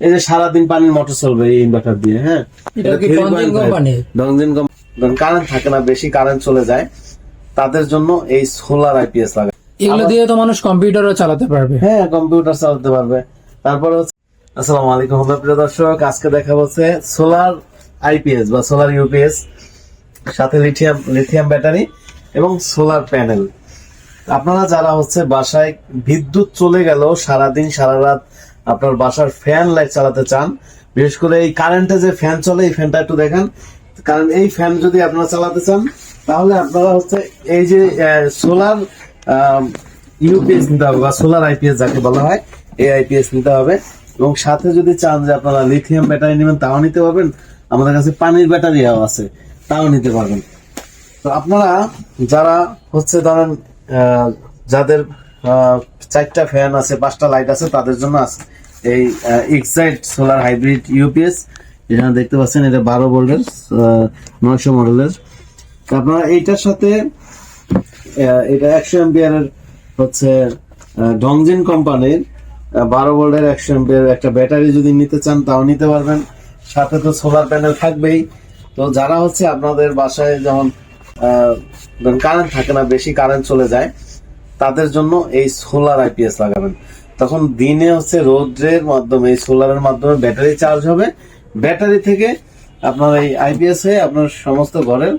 এই যে সারাদিন পানির মোটর চলবে এই ইনভার্টার দিয়ে হ্যাঁ? ডংজিন কারেন্ট থাকে না বেশি কারেন্ট চলে যায়। তাদের জন্য এই সোলার আইপিএস লাগে এগুলো দিয়ে তো মানুষ কম্পিউটারও চালাতে পারবে। হ্যাঁ কম্পিউটার চালাতে পারবে। তারপরে আসসালামু আলাইকুম আমার প্রিয় দর্শক। আজকে দেখা হচ্ছে সোলার আইপিএস বা সোলার ইউপিএস সাথে লিথিয়াম লিথিয়াম ব্যাটারি এবং সোলার প্যানেল আপনারা যারা হচ্ছে বাসায় বিদ্যুৎ চলে গেল সারাদিন সারা রাত আপনার বাসার ফ্যান লাইট চালাতে চান, বিশেষ করে এই কারেন্টে যে ফ্যান চলে, এই ফ্যানটা একটু দেখেন। কারণ এই ফ্যান যদি আপনারা চালাতে চান, তাহলে আপনারা হচ্ছে এই যে সোলার ইউপিএস নিতে হবে, বা সোলার আইপিএস যাকে বলা হয়, এই আইপিএস নিতে হবে। এবং সাথে যদি চান যে আপনারা লিথিয়াম ব্যাটারি নেবেন, তাও নিতে পারবেন। আমাদের কাছে পানির ব্যাটারিও আছে, তাও নিতে পারবেন। তো আপনারা যারা হচ্ছে ধরেন যাদের চারটা ফ্যান আছে, পাঁচটা লাইট আছে, তাদের জন্য আছে এই এক্সাইট সোলার হাইব্রিড ইউপিএস এখানে দেখতে পাচ্ছেন এটা বারো ভোল্টের নয়শো মডেলের। আপনারা এইটার সাথে এটা একশো এম্পিয়ারের হচ্ছে ডংজিন কোম্পানির বারো ভোল্টের একশো এম্পিয়ার একটা ব্যাটারি যদি নিতে চান, তাও নিতে পারবেন। সাথে তো সোলার প্যানেল থাকবেই। তো যারা হচ্ছে আপনাদের বাসায় যেমন কারেন্ট থাকে না, বেশি কারেন্ট চলে যায়, তাদের জন্য এই সোলার আইপিএস লাগাবেন। তখন দিনে হচ্ছে রোদ্রের মাধ্যমে, সোলারের মাধ্যমে ব্যাটারি চার্জ হবে। ব্যাটারি থেকে আপনার এই আইপিএস হয়ে আপনার সমস্ত ঘরের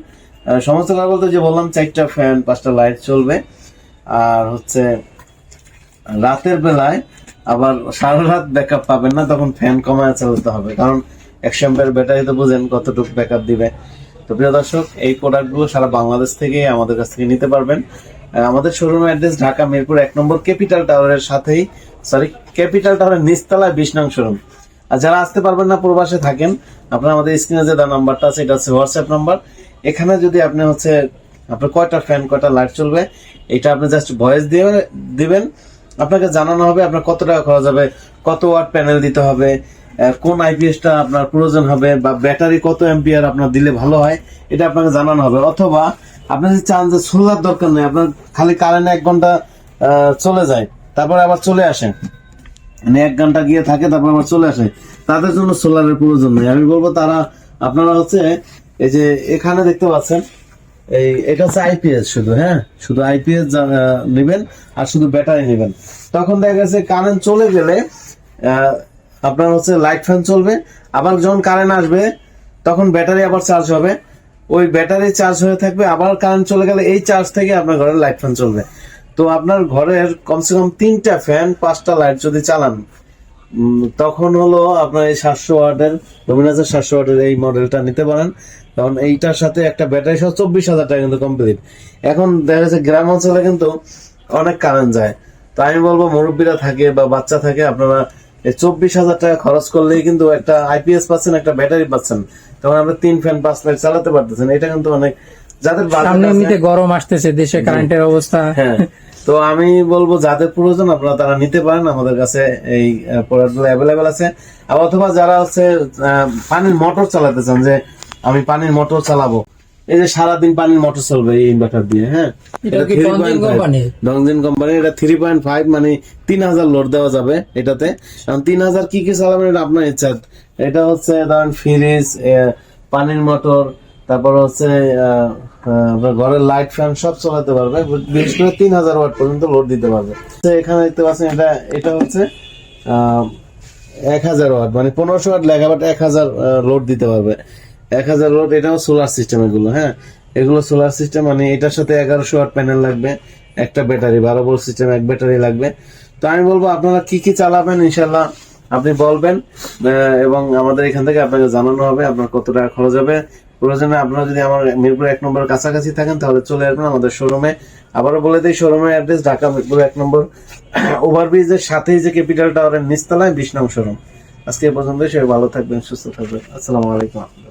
সমস্ত ঘর বলতে যে বললাম, চারটা ফ্যান, পাঁচটা লাইট চলবে। আর হচ্ছে রাতের বেলায় আবার সারা রাত ব্যাকআপ পাবেন না, তখন ফ্যান কমায় চালাতে হবে। কারণ একশো এম্পের ব্যাটারি তো বুঝেন কতটুকু ব্যাকআপ দিবে। তো প্রিয় দর্শক, এই প্রোডাক্টগুলো সারা বাংলাদেশ থেকে আমাদের কাছ থেকে নিতে পারবেন। আমাদের শোরুম অ্যাড্রেস ঢাকা মিরপুর এক নম্বর ক্যাপিটাল টাওয়ারের সাথেই সরি ক্যাপিটাল টাওয়ারের নিচতলায় বিশ নং শোরুম। আর যারা আসতে পারবেন না, প্রবাসে থাকেন, আপনার আমাদের স্ক্রিনে যে নাম্বারটা আছে, এটা হচ্ছে হোয়াটসঅ্যাপ নাম্বার। এখানে যদি আপনি হচ্ছে, আপনার কয়টা ফ্যান কয়টা লাইট চলবে, এটা আপনি জাস্ট ভয়েস দিয়ে দিবেন। আপনাকে জানানো হবে আপনার কত টাকা খরচ হবে, কত ওয়াট প্যানেল দিতে হবে কোন আইপিএসটা আপনার প্রয়োজন হবে, বা ব্যাটারি কত এম্পিয়ার আপনার দিলে ভালো হয়, এটা আপনাকে জানানো হবে। অথবা, আপনি যদি চান যে সোলার দরকার নেই, আপনার খালি কারেন্ট এক ঘণ্টা চলে যায় তারপরে আবার চলে আসে। মানে এক ঘণ্টা গিয়ে থাকে, তারপর আবার চলে আসে। তাদের জন্য সোলারের প্রয়োজন নেই। আমি বলব তারা, আপনারা হচ্ছে, এই যে এখানে দেখতে পাচ্ছেন, এই এটা হচ্ছে আইপিএস শুধু হ্যাঁ? শুধু আইপিএস নেবেন আর শুধু ব্যাটারি নেবেন। তখন দেখা গেছে কারেন্ট চলে গেলে আপনার হচ্ছে লাইট ফ্যান চলবে। আবার যখন কারেন্ট আসবে, তখন ব্যাটারি আবার চার্জ হবে। ওই ব্যাটারি চার্জ হয়ে থাকবে, আবার কারেন্ট চলে গেলে এই চার্জ থেকে আপনার ঘরের লাইট ফ্যান চলবে। তো আপনার ঘরের কমসে কম তিনটা ফ্যান পাঁচটা লাইট যদি চালান তখন হলো আপনার এই সাতশো ওয়াটের ডোমিনাসের সাতশো ওয়াটের এই মডেলটা নিতে পারেন। কারণ এইটার সাথে একটা ব্যাটারি সহ চব্বিশ হাজার টাকা কিন্তু কমপ্লিট এখন দেখা যাচ্ছে গ্রাম অঞ্চলে কিন্তু অনেক কারেন্ট যায়। তো আমি বলব মুরব্বীরা থাকে বা বাচ্চা থাকে আপনারা এই চব্বিশ হাজার টাকা খরচ করলেই কিন্তু একটা আইপিএস পাচ্ছেন একটা ব্যাটারি পাচ্ছেন। তখন আপনি তিন ফ্যান পাঁচ লাইট চালাতে পারতেছেন এটা কিন্তু অনেক যাদের সামনে গরম আসতেছে দেশে কারেন্টের অবস্থা। হ্যাঁ। তো আমি বলব যাদের প্রয়োজন আপনারা তারা নিতে পারেন আমাদের কাছে এই প্রোডাক্টগুলো অ্যাভেলেবেল আছে। অথবা যারা হচ্ছে পানির মোটর চালাতে চান যে আমি পানির মোটর চালাবো। এই যে সারাদিন পানির মোটর চলবে এই ইনভার্টার দিয়ে হ্যাঁ? ডংজিন কোম্পানি এটা থ্রি পয়েন্ট ফাইভ মানে তিন হাজার লোড দেওয়া যাবে এটাতে। কারণ তিন হাজার কি কি চালাবেন এটা আপনার ইচ্ছা। এটা হচ্ছে ধরেন ফ্রিজ পানির মোটর তারপর হচ্ছে ঘরের লাইট ফ্যান সব চালাতে পারবে, বিশেষ করে তিন হাজার ওয়াট পর্যন্ত লোড দিতে পারবে। তো এখানে দেখতে পাচ্ছেন, এটা এটা হচ্ছে এক হাজার ওয়াট মানে পনেরোশো ওয়াট লেখা বাট এক হাজার লোড দিতে পারবে। এক হাজার লোড এটাও সোলার সিস্টেম এগুলো হ্যাঁ? এগুলো সোলার সিস্টেম মানে এটার সাথে এগারোশো ওয়াট প্যানেল লাগবে, একটা ব্যাটারি বারো ভোল্ট সিস্টেম এক ব্যাটারি লাগবে। তো আমি বলব, আপনারা কি কি চালাবেন ইনশাল্লাহ আপনি বলবেন এবং আমাদের এখান থেকে আপনাকে জানানো হবে, আপনার কত টাকা খরচ হবে প্রয়োজনে আপনারা যদি আমার মিরপুর এক নম্বর কাছাকাছি থাকেন, তাহলে চলে আসবেন আমাদের শোরুমে। আবারও বলে দিই, শোরুমের অ্যাড্রেস ঢাকা মিরপুর এক নম্বর। ওভারব্রিজের সাথেই যে ক্যাপিটাল টাওয়ারের নিচতলায় বিশ নং শোরুম। আজকে পর্যন্ত সবাই ভালো থাকবেন, সুস্থ থাকবেন। আসসালামু আলাইকুম।